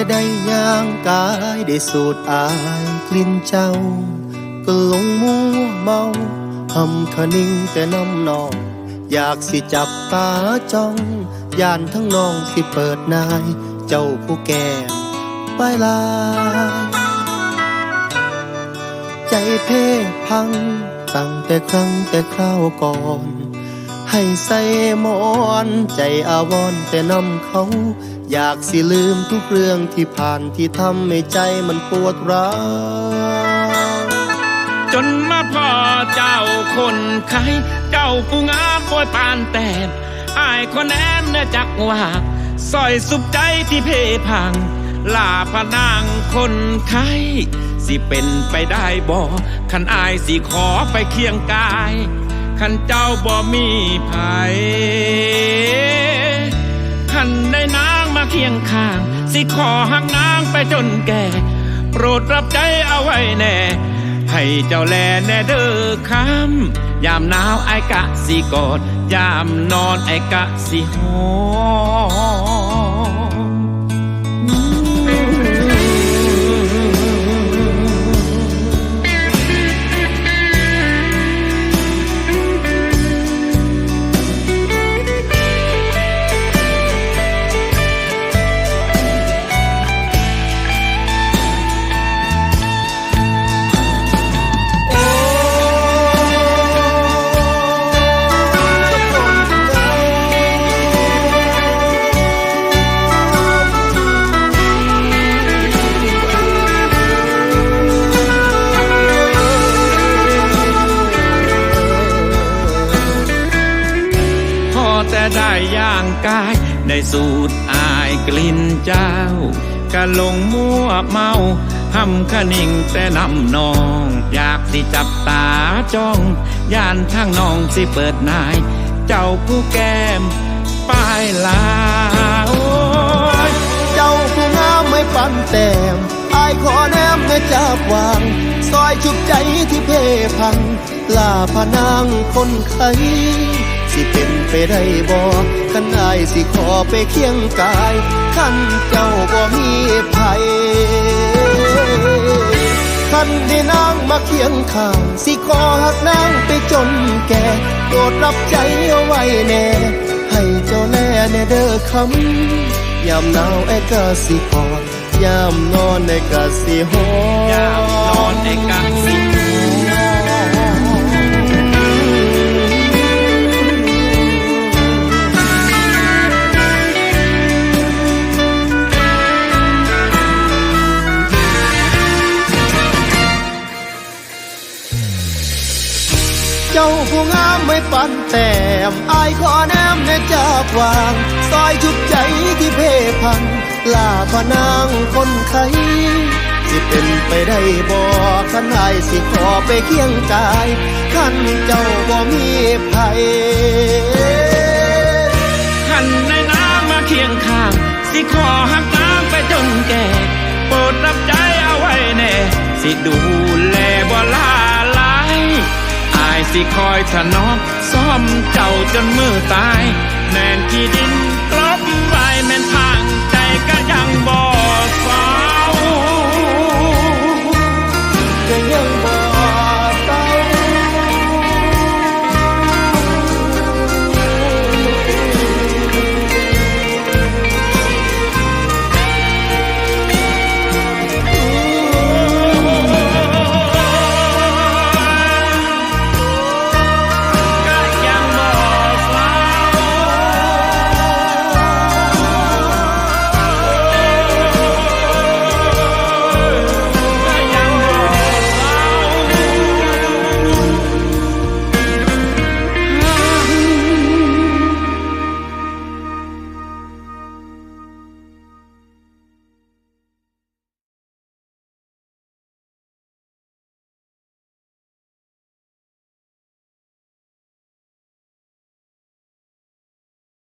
แต่ได้ย่างกายได้สูดอายกลิ่นเจ้า ก็หลงมัวเมาหำคนิ่งแต่น้ำนอง อยากสิจับตาจ้องยานทั้งน้องสิเปิดนาย เจ้าผู้แก่ไปลาย ใจเพ่พังตั้งแต่ครั้งแต่คราวก่อน ให้ใส่หมอนใจอาวรณ์แต่นำเขา อยากสิลืมทุกเรื่องที่ผ่านที่ทำให้ใจมันปวดร้าวจนมาพ่อเจ้าคนไข้เจ้าผู้งามปวยปานแตนอายคนแอนเนื้อจักว่าซอยสุขใจที่เพพังลาพนางคนไข้สิเป็นไปได้บ่คันอายสิขอไปเคียงกาย ขันเจ้าบ่มีภัยขันได้นางมาเคียงข้าง สิขอหักนางไปจนแก่ โปรดรับใจเอาไว้แน่ ให้เจ้าแลแน่เด้อคำยามหนาวไอ้กะสิกอด ยามนอนไอ้กะสิหอม แต่ได้ย่างกาย ได้สูดอายกลิ่นเจ้ากะลงมั่วเมาหำคะนิ่งแต่นำนอง อยากสิจับตาจ้อง ย่านทางน้องสิเปิดนาย เจ้าผู้แก้มป้ายลาโอ้ยเจ้าผู้งามไม่ปันแต้มอายขอแนมในจับวาง ซอยชุบใจที่เพพังลาพนางคนไข้ สิเป็นไปได้บ่คันอายสิขอไปเคียงกายคันเจ้าบ่มีภัยคันได้นางมาเคียงข้างสิขอหักนางไปจนแก่โปรดรับใจเอาไว้แน่ ให้เจ้าแน่แน่เด้อคำยามหนาวไอ้กะสิกอดยามนอนไอ้กะสิหอยามนอนไอ้กะสิ เจ้าผู้งามไม่ปันแต้มอายขอแนมในจากวาง ซอยชุบใจที่เพพังลาพนางคนไข้สิเป็นไปได้บ่ขันอายสิขอไปเคียงกายขันเจ้าบ่มีภัยขันในน้ำมาเคียงข้าง สิขอหักน้ำไปจนแก่ โปรดรับใจเอาไว้แน่ สิดูแล สิคอยถนอมซ่อมเจ้าจนมือตาย แม่นที่ดินกลบไว้แม่นพาง